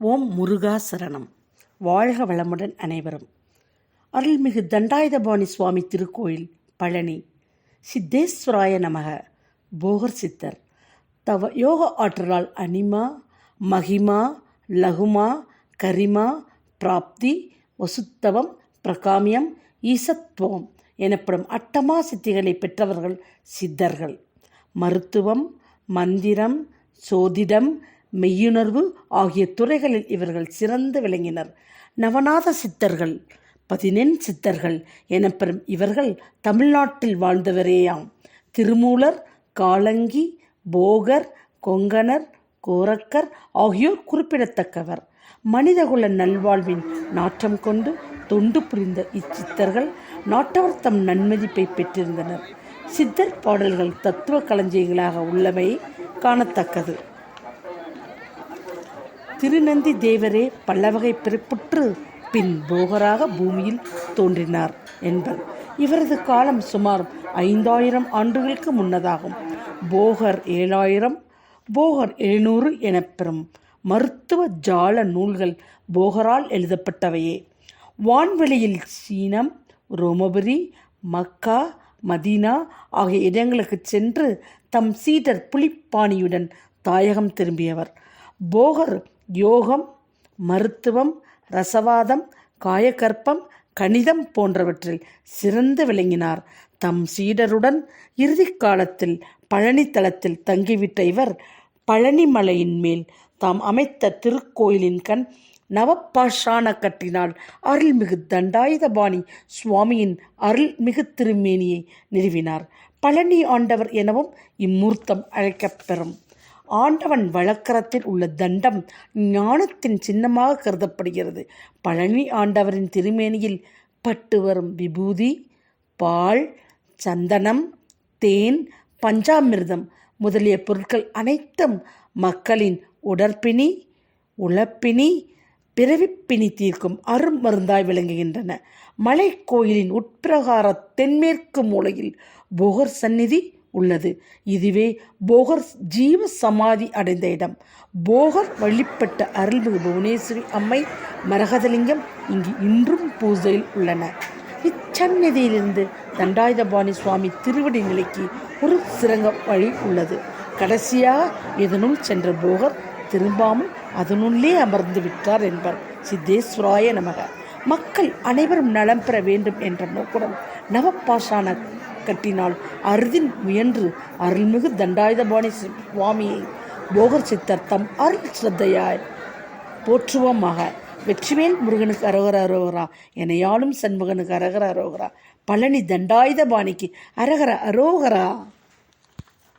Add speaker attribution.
Speaker 1: ஓம் முருகா சரணம். வாழ்க வளமுடன் அனைவரும். அருள்மிகு தண்டாயுதபாணி சுவாமி திருக்கோயில் பழனி. சித்தேஸ்வராய நமக. போகர் சித்தர். தவ யோக ஆற்றலால் அனிமா மகிமா லகுமா கரிமா பிராப்தி வசுத்தவம் பிரகாமியம் ஈசத்துவம் எனப்படும் அட்டமா சித்திகளை பெற்றவர்கள் சித்தர்கள். மருத்துவம் மந்திரம் சோதிடம் மெய்யுணர்வு ஆகிய துறைகளில் இவர்கள் சிறந்து விளங்கினர். நவநாத சித்தர்கள் பதினெண் சித்தர்கள் எனப்பெறும் இவர்கள் தமிழ்நாட்டில் வாழ்ந்தவரேயாம். திருமூலர் காலங்கி போகர் கொங்கணர் கோரக்கர் ஆகியோர் குறிப்பிடத்தக்கவர். மனிதகுல நல்வாழ்வின் நாற்றம் கொண்டு தொண்டு புரிந்த இச்சித்தர்கள் நாட்டவர் தம் நன்மதிப்பை பெற்றிருந்தனர். சித்தர் பாடல்கள் தத்துவ களஞ்சியங்களாக உள்ளமை காணத்தக்கது. திருநந்தி தேவரே பல்லவகை பிறப்புற்று பின் போகராக பூமியில் தோன்றினார் என்பர். இவரது காலம் சுமார் ஐந்தாயிரம் ஆண்டுகளுக்கு முன்னதாகும். போகர் ஏழாயிரம் போகர் எழுநூறு எனப்பெறும் மருத்துவ ஜால நூல்கள் போகரால் எழுதப்பட்டவையே. வான்வெளியில் சீனம் ரோமபுரி மக்கா மதீனா ஆகிய இடங்களுக்கு சென்று தம் சீடர் புலிப்பாணியுடன் தாயகம் திரும்பியவர். போகர் யோகம் மருத்துவம் ரசவாதம் காயக்கற்பம் கணிதம் போன்றவற்றில் சிறந்து விளங்கினார். தம் சீடருடன் இறுதி காலத்தில் பழனி தங்கிவிட்ட இவர் பழனிமலையின் மேல் தாம் அமைத்த திருக்கோயிலின் கண் நவப்பாஷான கட்டினால் அருள்மிகு தண்டாயுதபாணி சுவாமியின் அருள்மிகு திருமேனியை நிறுவினார். பழனி ஆண்டவர் எனவும் இம்மூர்த்தம் அழைக்கப்பெறும் ஆண்டவன் வழக்கரத்தில் உள்ள தண்டம் ஞானத்தின் சின்னமாக கருதப்படுகிறது. பழனி ஆண்டவரின் திருமேனியில் பட்டு வரும் விபூதி பால் சந்தனம் தேன் பஞ்சாமிர்தம் முதலிய பொருட்கள் அனைத்தும் மக்களின் உடற்பிணி உழப்பினி பிறவிப்பிணி தீர்க்கும் அருமருந்தாய் விளங்குகின்றன. மலை கோயிலின் உட்பிரகார தென்மேற்கு மூலையில் போகர் சந்நிதி உள்ளது. இதுவே போகர் ஜீவ சமாதி அடைந்த இடம். போகர் வழிபட்ட அருள்மிகு புவனேஸ்வரி அம்மை மரகதலிங்கம் இங்கு இன்றும் பூஜையில் உள்ளன. இச்சந்நிதியிலிருந்து தண்டாயுதபாணி சுவாமி திருவடி நிலைக்கு ஒரு சிறங்க வழி உள்ளது. கடைசியாக இதனுள் சென்ற போகர் திரும்பாமல் அதனுள்ளே அமர்ந்து விட்டார் என்பர். சித்தேஸ்வராய நமக. மக்கள் அனைவரும் நலம் பெற வேண்டும் என்ற நோக்குடன் நவப்பாஷான கட்டினால் அருதின் முயன்று அருள்மிகு தண்டாயுதபாணி சுவாமியை போகர் சித்தர் தம் அருள் சிரத்தையாய் போற்றுவோமாக. வெற்றிவேல் முருகனுக்கு அரோகர அரோகரா எனையாளும் சண்முகனுக்கு அரகர அரோகரா பழனி தண்டாயுதபாணிக்கு அரகர அரோகரா.